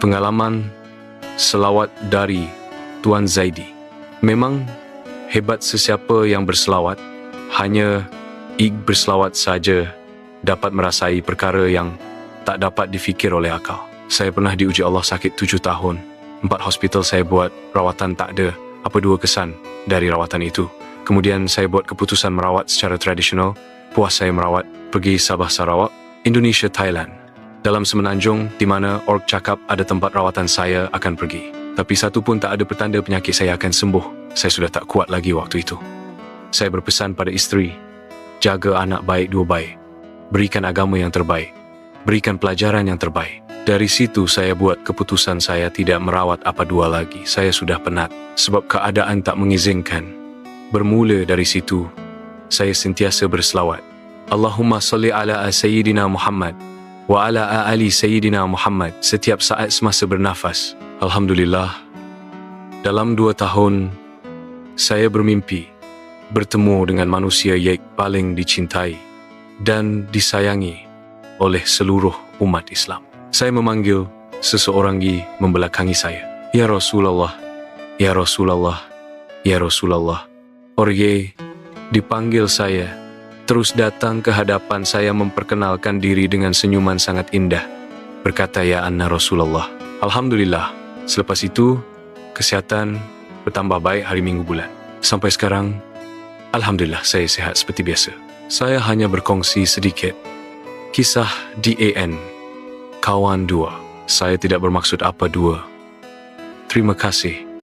Pengalaman selawat dari Tuan Zaidi. Memang hebat sesiapa yang berselawat, hanya ig berselawat saja dapat merasai perkara yang tak dapat difikir oleh akal. Saya pernah diuji Allah sakit tujuh tahun. Empat hospital saya buat, rawatan tak ada. Apa dua kesan dari rawatan itu? Kemudian saya buat keputusan merawat secara tradisional. Puas saya merawat, pergi Sabah Sarawak, Indonesia, Thailand. Dalam semenanjung di mana org cakap ada tempat rawatan saya akan pergi. Tapi satu pun tak ada petanda penyakit saya akan sembuh. Saya sudah tak kuat lagi waktu itu. Saya berpesan pada isteri, jaga anak baik dua baik. Berikan agama yang terbaik. Berikan pelajaran yang terbaik. Dari situ saya buat keputusan saya tidak merawat apa dua lagi. Saya sudah penat sebab keadaan tak mengizinkan. Bermula dari situ, saya sentiasa berselawat. Allahumma salli ala Sayyidina Muhammad wa ala ali Sayyidina Muhammad setiap saat semasa bernafas. Alhamdulillah, dalam dua tahun, saya bermimpi bertemu dengan manusia yang paling dicintai dan disayangi oleh seluruh umat Islam. Saya memanggil seseorang di membelakangi saya. Ya Rasulullah, Ya Rasulullah, Ya Rasulullah. Orye dipanggil saya, terus datang ke hadapan saya memperkenalkan diri dengan senyuman sangat indah. Berkata, Ya Anna Rasulullah. Alhamdulillah, selepas itu, kesihatan bertambah baik hari minggu bulan. Sampai sekarang, Alhamdulillah saya sehat seperti biasa. Saya hanya berkongsi sedikit kisah DAN Kawan Dua. Saya tidak bermaksud apa dua. Terima kasih.